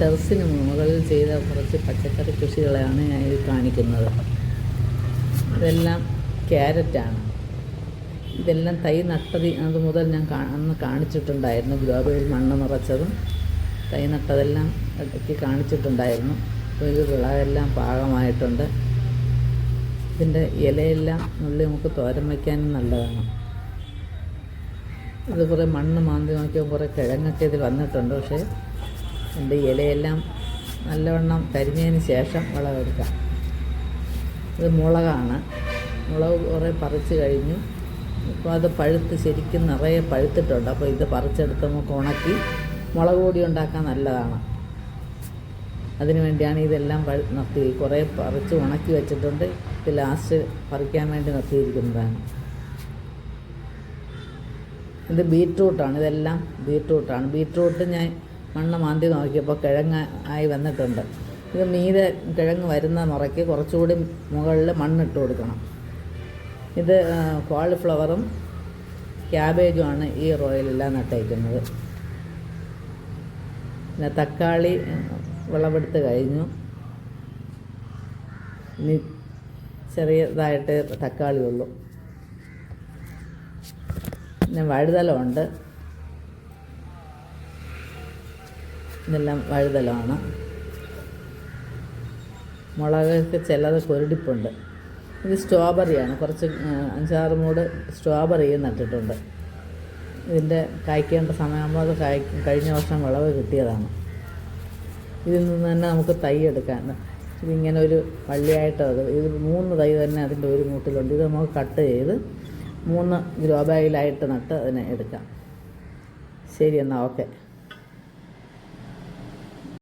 ടെറസിന് മുകളിൽ ചെയ്ത കുറച്ച് പച്ചക്കറി കൃഷികളെയാണ് ഞാൻ ഇത് കാണിക്കുന്നത്. ഇതെല്ലാം ക്യാരറ്റാണ്. ഇതെല്ലാം തൈ നട്ടത് അത് മുതൽ ഞാൻ അന്ന് കാണിച്ചിട്ടുണ്ടായിരുന്നു. ഗ്ലോബയിൽ മണ്ണ് നിറച്ചതും തൈ നട്ടതെല്ലാം ഇടയ്ക്ക് കാണിച്ചിട്ടുണ്ടായിരുന്നു. അപ്പോൾ ഇത് വിളവെല്ലാം പാകമായിട്ടുണ്ട്. ഇതിന്റെ ഇലയെല്ലാം നുള്ളി നമുക്ക് തോരൻ വയ്ക്കാനും നല്ലതാണ്. ഇത് കുറേ മണ്ണ് മാന്തി നോക്കിയാൽ കുറേ കിഴങ്ങൊക്കെ ഇതിൽ വന്നിട്ടുണ്ട്. പക്ഷേ എന്റെ ഇലയെല്ലാം നല്ലവണ്ണം കരിഞ്ഞതിന് ശേഷം വിളവെടുക്കാം ഇത് മുളകാണ്. മുളക് കുറേ പറിച്ച് കഴിഞ്ഞു. ഇപ്പോൾ അത് പഴുത്ത് ശരിക്കും നിറയെ പഴുത്തിട്ടുണ്ട്. അപ്പോൾ ഇത് പറിച്ചെടുത്ത് നമുക്ക് ഉണക്കി മുളക് പൊടി ഉണ്ടാക്കാൻ നല്ലതാണ്. അതിനു വേണ്ടിയാണ് ഇതെല്ലാം പഴു നിർത്തി കുറേ പറിച്ച് ഉണക്കി വെച്ചിട്ടുണ്ട്. ഇത് ലാസ്റ്റ് പറിക്കാൻ വേണ്ടി നിർത്തിയിരിക്കുന്നതാണ്. ഇത് ബീട്രൂട്ടാണ്. ഇതെല്ലാം ബീട്രൂട്ടാണ്. ബീട്രൂട്ട് ഞാൻ മണ്ണ് മാന്തി നോക്കിയപ്പോൾ കിഴങ്ങ് ആയി വന്നിട്ടുണ്ട്. ഇത് മീതെ കിഴങ്ങ് വരുന്ന മുറയ്ക്ക് കുറച്ചുകൂടി മുകളിൽ മണ്ണിട്ട് കൊടുക്കണം. ഇത് കോളിഫ്ലവറും ക്യാബേജുമാണ് ഈ റോയിലെല്ലാം നട്ടേക്കുന്നത് പിന്നെ തക്കാളി വിളവെടുത്ത് കഴിഞ്ഞു. ഇനി ചെറിയതായിട്ട് തക്കാളി ഉള്ളൂ. പിന്നെ വഴുതലമുണ്ട് ഇതെല്ലാം വഴുതലാണ്. മുളകൊക്കെ ചിലത് കുരുടിപ്പുണ്ട് ഇത് സ്ട്രോബെറിയാണ്. കുറച്ച് അഞ്ചാറ് മൂട് സ്ട്രോബെറിയും നട്ടിട്ടുണ്ട്. ഇതിന്റെ കായ്ക്കേണ്ട സമയമാകുമ്പോൾ അത് കായ് കഴിഞ്ഞ വർഷം വിളവ് കിട്ടിയതാണ്. ഇതിൽ നിന്ന് തന്നെ നമുക്ക് തൈ എടുക്കാൻ. ഇതിങ്ങനെ ഒരു വള്ളിയായിട്ട് അത് ഇത് മൂന്ന് തൈ തന്നെ അതിന്റെ ഒരു മൂട്ടിലുണ്ട്. ഇത് നമുക്ക് കട്ട് ചെയ്ത് മൂന്ന് ഗ്രോ ബാഗിലായിട്ട് നട്ട് അതിനെ എടുക്കാം. ശരി എന്നാൽ ഓക്കെ.